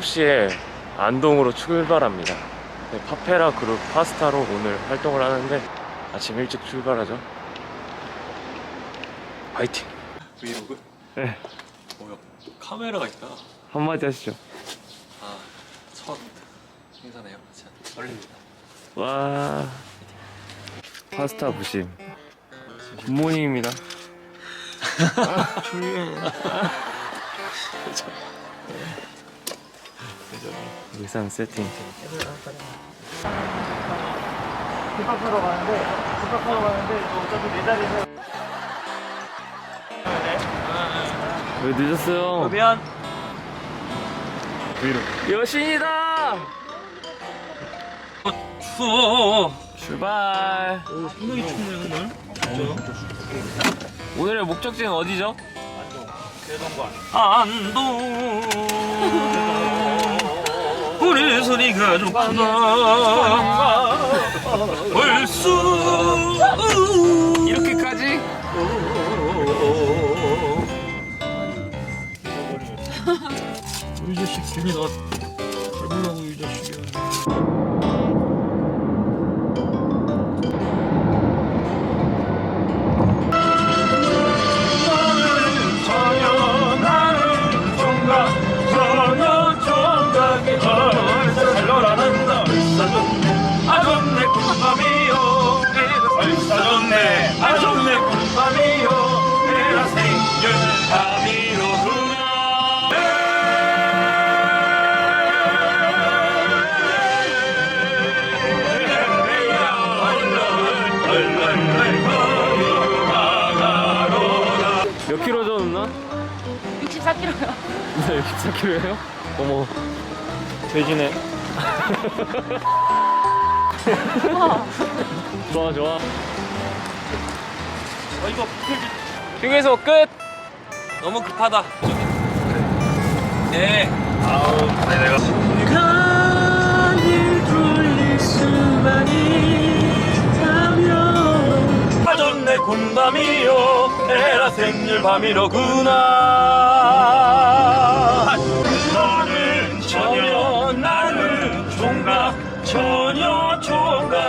7시에 안동으로 출발합니다. 네, 파페라 그룹 파스타로 오늘 활동을 하는데 아침 일찍 출발하죠. 화이팅! 브이로그? 네, 뭐야? 카메라가 있다. 한마디 하시죠. 아, 첫 행사네요. 참 떨립니다. 와, 파스타 부심. 굿모닝입니다. 의상 세팅. 힙합하러 가는데 힙합하러 가는데 어차피 내 자리는 왜 늦었어요? 미안 여신이다! 추워. 출발! 상당히 춥네요 오늘 오늘의 목적지는 어디죠? 안동. 우리 소리가 좋구나. 벌써. 이렇게까지? 우리 자식 괜히 나 네, 64킬로예요? 어머, 돼지네. 좋아, 좋아. 어, 이거 휴게소 끝! 너무 급하다. 네. 아우, 네, 내가. 하전내 군밤이요, 에라 생일 밤이로구나.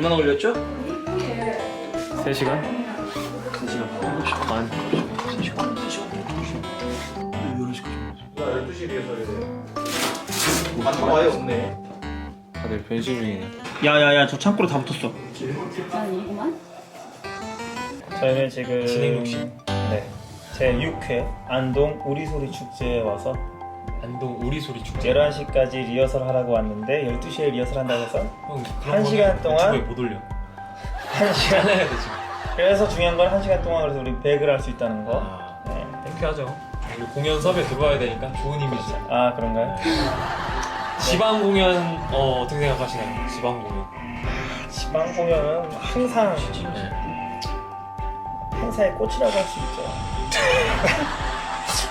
얼마나 걸렸죠? 3시간? 3시간 반. 3시간 3시간 11시 아예 없네. 다들 변신 중이네. 야야야 저 창고로 다 붙었어 아니구만. 저희는 지금 진행 욕심. 네. 제 6회 안동 우리소리 축제에 와서 안동 우리소리 축제. 11시까지 리허설 하라고 왔는데 12시에 리허설 한다고 해서 형, 한 시간 동안 못 올려. 1시간 해야 돼, 지금. 그래서 중요한 건 1시간 동안 그래서 우리 배그를 할수 있다는 거 아, 네. 땡큐하죠. 우리 공연 섭외 들어와야 되니까 좋은 이미지. 아 그런가요? 지방 공연, 어, 어떻게 생각하시나요? 지방 공연. 지방 공연은 항상 행사의 꽃이라고 할 수 있죠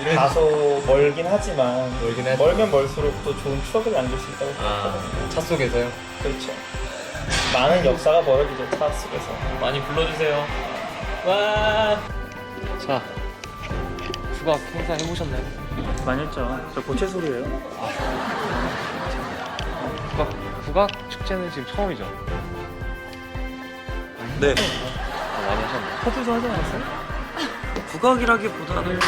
이런- 다소 멀긴 하지만 멀긴 하지. 멀면 멀수록 또 좋은 추억을 남길 수 있다고 아, 생각하거든요 차 속에서요? 그렇죠 많은 역사가 벌어지죠 차 속에서 많이 불러주세요. 와. 자, 휴가 행사 해보셨나요? 많이 했죠 저 고체 소리예요 국악, 국악 축제는 지금 처음이죠? 네. 아, 많이 하셨나요? 커트도 하지 않았어요? 국악이라기보다는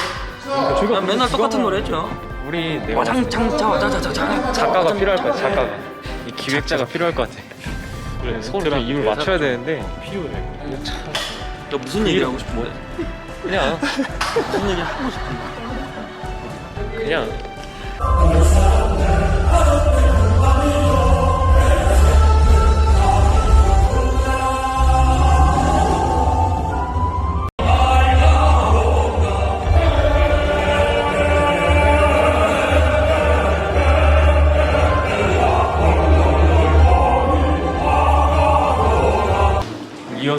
그냥 맨날 똑같은 노래 했죠. 우리 내가 와장창차 와자자자자. 작가가 필요할 것 같아, 작가가. 이 기획자가 필요할 것 같아. 그래, 서로 좀 입을 맞춰야 되는데 필요해. 너 무슨 얘기 하고 싶은데? 그냥 무슨 얘기 하고 싶은데? 그냥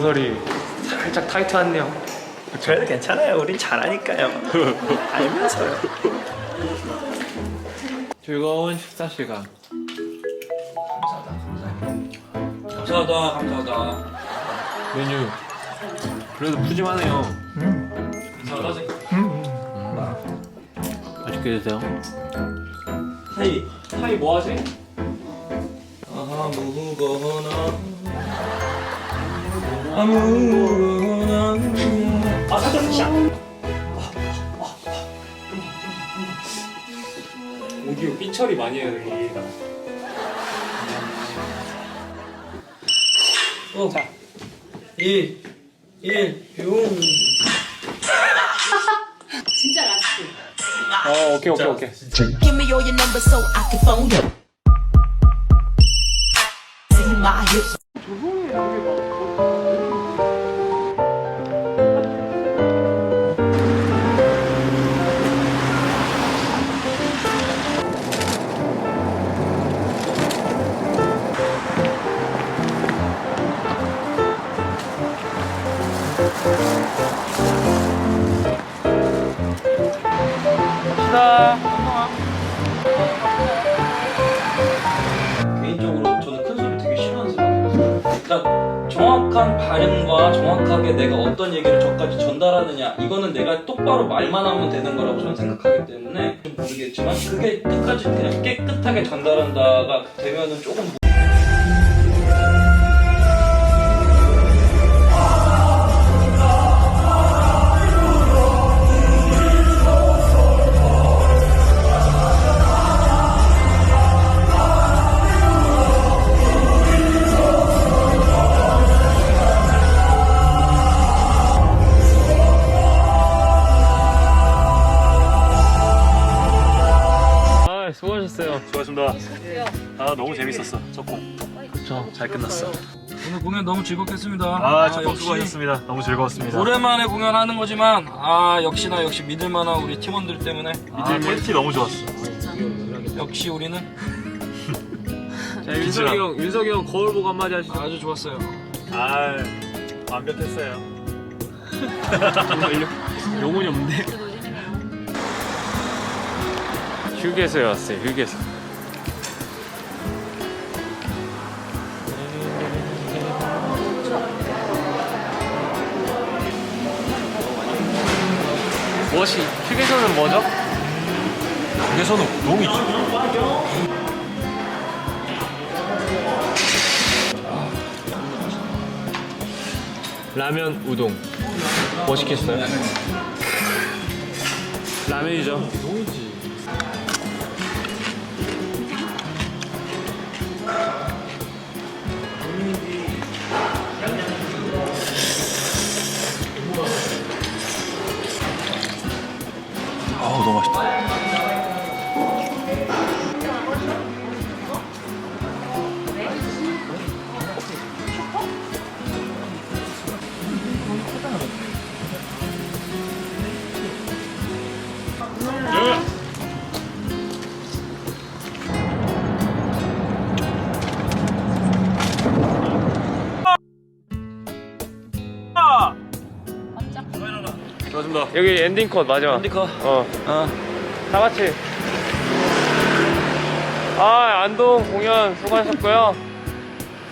리허설이 살짝 타이트하네요. 그래도 괜찮아요 우린 잘하니까요 알면서요 즐거운 식사 시간. 감사하다 감사하다 메뉴. 그래도 푸짐하네요. 감사하다 맛있게 드세요. 하이 하이 뭐 하지? 아무거나 아무거나 아 살짝 샷 오디오 삐처리 많이 해야 되는 겁니다. 어. 자2 1 용. 진짜 라스트. 어, 오케이, 오케이, 오케이. Give me all your numbers so I can phone you. See my hips. 정확한 발음과 정확하게 내가 어떤 얘기를 저까지 전달하느냐 이거는 내가 똑바로 말만 하면 되는 거라고 저는 생각하기 때문에 좀 모르겠지만 그게 끝까지 그냥 깨끗하게 전달한다가 되면은 조금 수고하셨습니다. 아 너무 재밌었어 첫곡 그쵸. 잘 끝났어. 오늘 공연 너무 즐겁겠습니다. 아, 첫곡 역시 수고하셨습니다. 너무 즐거웠습니다. 오랜만에 공연하는 거지만 아 역시나 역시 믿을만한 우리 팀원들 때문에 아, 퀄리티 너무 좋았어. 역시 우리는 자, 윤석이 형, 윤석이 형 거울 보고 한마디 하시죠. 아주 좋았어요. 아, 완벽했어요. 영혼이 없는데. 휴게소에 왔어요, 휴게소. 무엇이, 휴게소는 뭐죠? 여기서는 우동이지. 라면, 우동. 뭐 시켰어요? 라면이죠. 여기 엔딩 컷 마지막. 엔디커. 어, 어. 다 같이. 아, 안동 공연 수고하셨고요.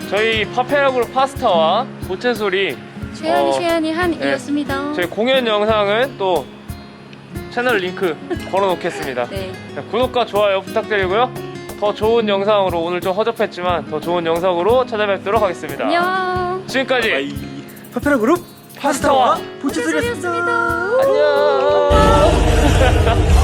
저희 파페라 그룹 파스타와 보채소리 최연이 어, 최연이 네. 한이었습니다. 저희 공연 영상은 또 채널 링크 걸어놓겠습니다. 네. 자, 구독과 좋아요 부탁드리고요. 더 좋은 영상으로 오늘 좀 허접했지만 더 좋은 영상으로 찾아뵙도록 하겠습니다. 안녕. 지금까지 파페라 그룹 파스타와 보치소리였습니다. 안녕.